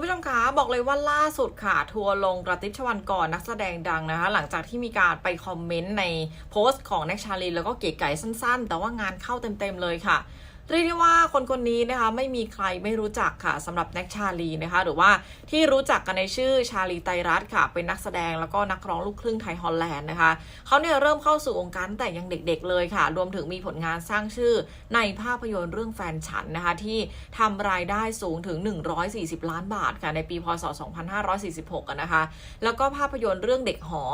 คุณผู้ชมคะบอกเลยว่าล่าสุดค่ะ ทัวร์ลงกระติบชวันก่อนนักแสดงดังนะคะ หลังจากที่มีการไปคอมเมนต์ในโพสต์ของแน็กชาลีแล้วก็เก๋ไก่สั้นๆ แต่ว่างานเข้าเต็มๆเลยค่ะ เรียกได้ว่าคนคนนี้นะคะไม่มีใครไม่รู้จักค่ะสำหรับแน็กชาลีนะคะหรือว่าที่รู้จักกันในชื่อชาลีไตรัตค่ะ เป็นนักแสดงแล้วก็นักร้องลูกครึ่งไทยฮอลแลนด์นะคะเขาเนี่ยเริ่มเข้าสู่วงการแต่ยังเด็กๆเลยค่ะ รวมถึงมีผลงานสร้างชื่อในภาพยนตร์เรื่องแฟนฉันนะคะที่ทำรายได้สูงถึง 140 ล้านบาทค่ะในปีพศ 2546อะนะคะแล้วก็ภาพยนตร์เรื่องเด็กหอ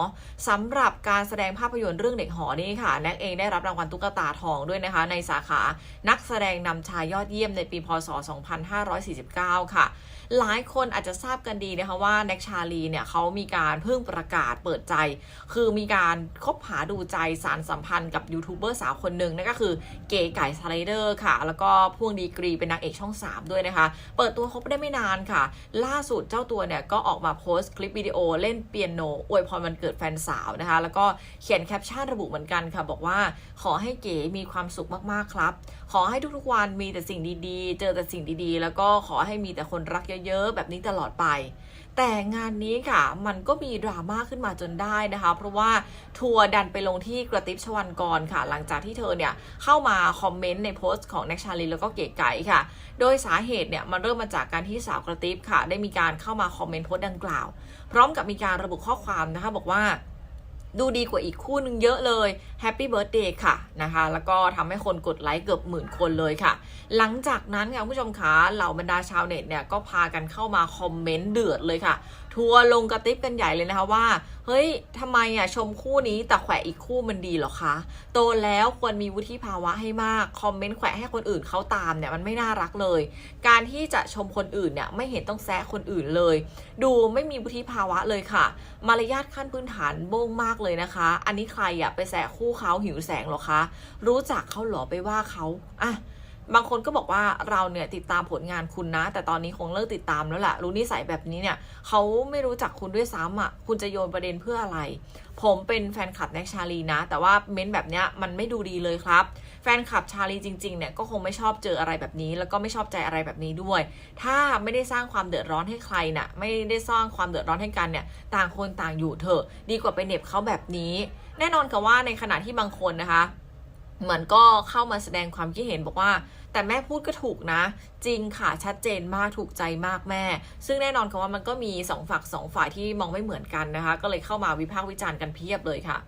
สำหรับการแสดงภาพยนตร์เรื่องเด็กหอนี่ค่ะแน็กเองได้รับรางวัลตุ๊กตาทองด้วยนะคะในสาขานักแสดงนำชายยอดเยี่ยมในปีพศ 2549 ค่ะ หลายคนอาจจะทราบกันดีนะคะว่าแน็กชาลีเนี่ยเขามีการเพิ่งประกาศเปิดใจ คือมีการคบหาดูใจสารสัมพันธ์กับยูทูบเบอร์สาวคนหนึ่งนั่นก็คือเก๋ไก่สไลเดอร์ค่ะ แล้วก็พ่วงดีกรีเป็นนางเอกช่อง 3 ด้วยนะคะ เปิดตัวคบได้ไม่นานค่ะ ล่าสุดเจ้าตัวเนี่ยก็ออกมาโพสต์คลิปวิดีโอเล่นเปียโนอวยพรวันเกิดแฟนสาวนะคะ แล้วก็เขียนแคปชั่นระบุเหมือนกันค่ะ บอกว่าขอให้เก๋มีความสุขมากๆครับ ขอให้ทุกๆวันมีแต่สิ่งดีๆ เจอแต่สิ่งดีๆ แล้วก็ขอให้มีแต่คนรักเยอะ ๆ แบบนี้ตลอดไป แต่งานนี้ค่ะ มันก็มีดราม่าขึ้นมาจนได้นะคะ เพราะว่าทัวร์ดันไปลงที่กระติบชวันกรค่ะ หลังจากที่เธอเนี่ยเข้ามาคอมเมนต์ในโพสต์ของแน็กชาลีแล้วก็เก๋ไก่ค่ะ โดยสาเหตุเนี่ยมันเริ่มมาจากการที่สาวกระติบค่ะ ได้มีการเข้ามาคอมเมนต์โพสต์ดังกล่าว พร้อมกับมีการระบุข้อความนะคะบอกว่า ดูดีกว่าอีกคู่นึงเยอะเลยแฮปปี้เบิร์ a เดย์ค่ะนะคะ แล้วก็ทำให้คนกดไลค์เกือบหมื่นคนเลยค่ะ หลังจากนั้นค่ะคุณผู้ชมคะเหล่าบรรดาชาวเน็ตเนี่ยก็พากันเข้ามาคอมเมนต์เดือดเลยค่ะ ทัวลงกระติบกันใหญ่เลยนะคะว่า เฮ้ยทำไมอะชมคู่นี้แต่แขวะอีกคู่มันดีหรอคะ โตแล้วควรมีวุฒิภาวะให้มาก คอมเมนต์แขวะให้คนอื่นเขาตามเนี่ยมันไม่น่ารักเลย การที่จะชมคนอื่นเนี่ยไม่เห็นต้องแซะคนอื่นเลย ดูไม่มีวุฒิภาวะเลยค่ะ มารยาทขั้นพื้นฐานโบ้งมากเลยนะคะ อันนี้ใครอะไปแซะคู่เขาหิวแสงหรอคะ รู้จักเขาหรอไปว่าเขาอะ บางคนก็บอกว่าเราเนี่ยติดตามผลงานคุณนะ แต่ตอนนี้คงเลิกติดตามแล้วแหละรู้นิสัยแบบนี้เนี่ยเขาไม่รู้จักคุณด้วยซ้ำอะ คุณจะโยนประเด็นเพื่ออะไร ผมเป็นแฟนคลับแน็กชาลีนะ แต่ว่าเม้นท์แบบเนี้ยมันไม่ดูดีเลยครับ แฟนคลับชาลีจริงๆเนี่ยก็คงไม่ชอบเจออะไรแบบนี้ แล้วก็ไม่ชอบใจอะไรแบบนี้ด้วย ถ้าไม่ได้สร้างความเดือดร้อนให้ใครน่ะไม่ได้สร้างความเดือดร้อนให้กันเนี่ยต่างคนต่างอยู่เถอะ ดีกว่าไปเหน็บเขาแบบนี้ แน่นอนค่ะว่าในขณะที่บางคนนะคะ เหมือนก็เข้ามาแสดงความคิดเห็นบอกว่า แต่แม่พูดก็ถูกนะ จริงค่ะชัดเจนมากถูกใจมากแม่ ซึ่งแน่นอนค่ะว่ามันก็มีสองฝักสองฝ่ายที่มองไม่เหมือนกันนะคะ ก็เลยเข้ามาวิพากษ์วิจารณ์กันเพียบเลยค่ะ